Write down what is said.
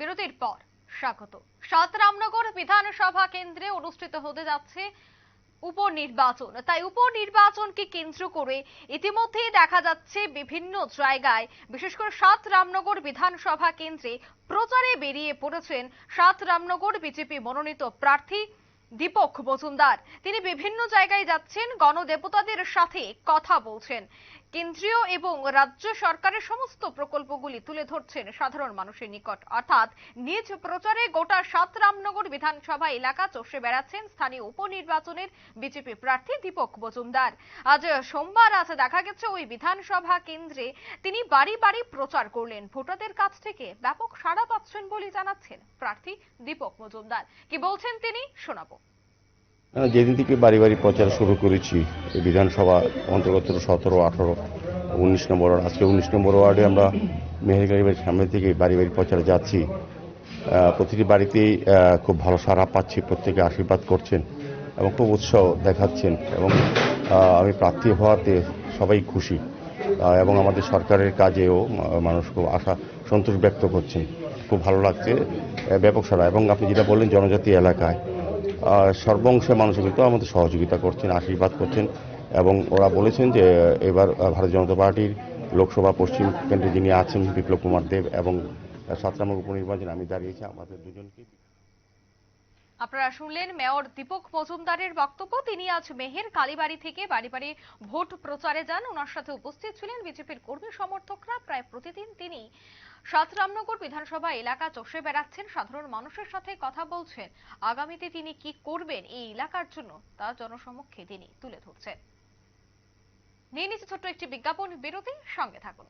বিরতির পর স্বাগত। সাত রামনগর বিধানসভা কেন্দ্রে অনুষ্ঠিত হতে যাচ্ছে উপনির্বাচন। তাই উপনির্বাচনকে কেন্দ্র করে ইতিমধ্যেই দেখা যাচ্ছে বিভিন্ন জায়গায়, বিশেষ করে সাত রামনগর বিধানসভা কেন্দ্রে প্রচারে বেরিয়ে পড়েছেন সাত রামনগর বিজেপি মনোনীত প্রার্থী দীপক মজুমদার। তিনি বিভিন্ন জায়গায় যাচ্ছেন, গণদেবতাদের সাথে কথা বলছেন। কেন্দ্রীয় এবং রাজ্য সরকারের সমস্ত প্রকল্পগুলি তুলে ধরছেন সাধারণ মানুষের নিকট। অর্থাৎ নিজ প্রচারে গোটা সাত রামনগর বিধানসভা এলাকা চষে বেড়াচ্ছেন স্থানীয় উপনির্বাচনের বিজেপি প্রার্থী দীপক মজুমদার। আজ সোমবার আছে দেখা গেছে ওই বিধানসভা কেন্দ্রে তিনি বাড়ি বাড়ি প্রচার করলেন। ভোটারদের কাছ থেকে ব্যাপক সাড়া পাচ্ছেন বলে জানাচ্ছেন প্রার্থী দীপক মজুমদার। কি বলছেন তিনি? শোনাবো। যেদিন থেকে বাড়ি বাড়ি প্রচার শুরু করেছি বিধানসভা অন্তর্গত সতেরো, আঠারো, উনিশ নম্বর আজকে উনিশ নম্বর ওয়ার্ডে আমরা মেহেরগাড়ির সামনে থেকে বাড়ি বাড়ি প্রচারে যাচ্ছি। প্রতিটি বাড়িতেই খুব ভালো সাড়া পাচ্ছি, প্রত্যেকে আশীর্বাদ করছেন এবং খুব উৎসাহ দেখাচ্ছেন এবং আমি প্রার্থী হওয়াতে সবাই খুশি। এবং আমাদের সরকারের কাজেও মানুষ খুব আশা, সন্তোষ ব্যক্ত করছেন। খুব ভালো লাগছে ব্যাপক সারা এবং আপনি যেটা বললেন, জনজাতি এলাকায় সর্বংশে মানুষ কিন্তু আমাদের সহযোগিতা করছেন, আশীর্বাদ করছেন এবং ওরা বলেছেন যে, এবার ভারতীয় জনতা পার্টির লোকসভা পশ্চিম কেন্দ্রে যিনি আছেন বিপ্লব কুমার দেব এবং সাতরামের উপনির্বাচনে আমি দাঁড়িয়েছি, আমাদের দুজনকে আপনারা শুনলেন মেয়র দীপক মজুমদারের বক্তব্য। তিনি আজ মেহের কালীবাড়ি থেকে বাড়ি বাড়ি ভোট প্রচারে যান। ওনার সাথে উপস্থিত ছিলেন বিজেপির কর্মী সমর্থকরা। প্রায় প্রতিদিন তিনি সাতরামনগর বিধানসভা এলাকা চষে বেড়াচ্ছেন। সাধারণ মানুষের সাথে কথা বলছেন। আগামীতে তিনি কি করবেন এই এলাকার জন্য তা জনসমক্ষে তিনি তুলে ধরছেন। নিয়ে নিচ্ছে ছোট্ট একটি বিজ্ঞাপন। বিরতি সঙ্গে থাকুন।